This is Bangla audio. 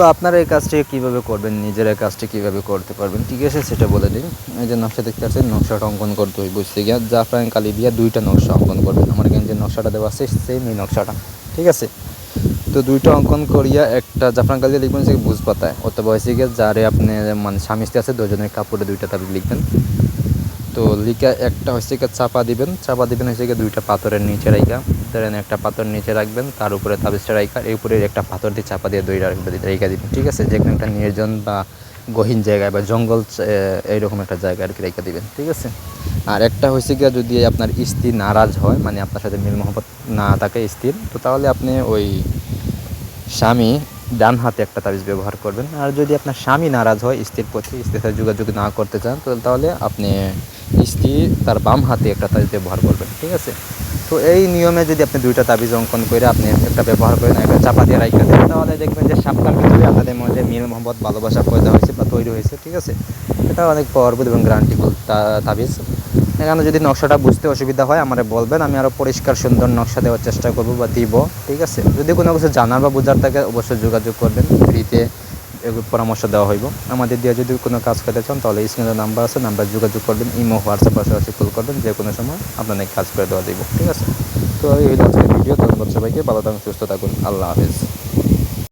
তো আপনারা এই কাজটি কীভাবে করবেন? নিজের এই কাজটি কীভাবে করতে পারবেন? ঠিক আছে, সেটা বলে দিন। এই যে নকশা দেখতে পাচ্ছেন, নকশাটা অঙ্কন করতে হইব। বুঝতে গিয়া জাফরান কালি দিয়া দুইটা নকশা অঙ্কন করবেন। আমার এখানে যে নকশাটা দেওয়া আছে সেম এই নকশাটা। ঠিক আছে? তো দুইটা অঙ্কন করিয়া একটা জাফরান কালি লিখবেন সে বুঝ পাতায় অথবা হয়েছে গিয়ে যারে আপনি মানে স্বামী স্ত্রী আছে, দুজনের কাপড়ে দুইটা তাবিজ লিখবেন। তো লিখা একটা হচ্ছে গিয়ে চাপা দিবেন। চাপা দিবেন হচ্ছে গিয়ে দুইটা পাথরের নিচে রাইখা। ধরেন একটা পাথর নিচে রাখবেন, তার উপরে তাবিজটা রাইখা, এই উপরে একটা পাথর দিয়ে চাপা দিয়ে দইরা দুই রেখা দিবেন, ঠিক আছে? যেখানে একটা নির্জন বা গহীন জায়গায় বা জঙ্গল এইরকম একটা জায়গায় আর কি রেখা দিবেন, ঠিক আছে? আর একটা হচ্ছে গিয়ে যদি আপনার স্ত্রী নারাজ হয় মানে আপনার সাথে মিল মহব্বত না থাকে স্ত্রীর তো তাহলে আপনি ওই স্বামী ডান হাতে একটা তাবিজ ব্যবহার করবেন। আর যদি আপনার স্বামী নারাজ হয় স্ত্রীর প্রতি স্ত্রীর সাথে যোগাযোগ না করতে চান তাহলে আপনি স্ত্রী তার বাম হাতে একটা তাবিজ ব্যবহার করবেন, ঠিক আছে? তো এই নিয়মে যদি আপনি দুইটা তাবিজ অঙ্কন করে আপনি একটা ব্যবহার করেন, একটা চাপা দিয়ে রাখা দেন, তাহলে দেখবেন যে সপ্তাহের ভিতরে আপনাদের মধ্যে মিল মোহাম্মদ ভালোবাসা পয়দা হয়েছে বা তৈরি হয়েছে, ঠিক আছে? এটা অনেক পাওয়ারফুল এবং গ্যারান্টিফুল তাবিজ। এখানে যদি নকশাটা বুঝতে অসুবিধা হয়, আমারে বলবেন, আমি আরও পরিষ্কার, সুন্দর নকশা দেওয়ার চেষ্টা করব বা দিব, ঠিক আছে? যদি কোনো কিছু জানার বা বোঝার থাকে, অবশ্যই যোগাযোগ করবেন, ফ্রিতে। পরামর্শ দেওয়া হইব। আমাদের দিয়ে যদি কোনো কাজ করতে চান, তাহলে স্ক্রিনের নাম্বার আছে, নাম্বার যোগাযোগ করবেন, ইমো, হোয়াটসঅ্যাপ পাশাপাশি কল করবেন যে কোনো সময় আপনাদের কাজ করে দেওয়া দিব ঠিক আছে? তো এই হলো আজকের ভিডিও। ধন্যবাদ সবাইকে। ভালো থাকুন, সুস্থ থাকুন। আল্লাহ হাফেজ।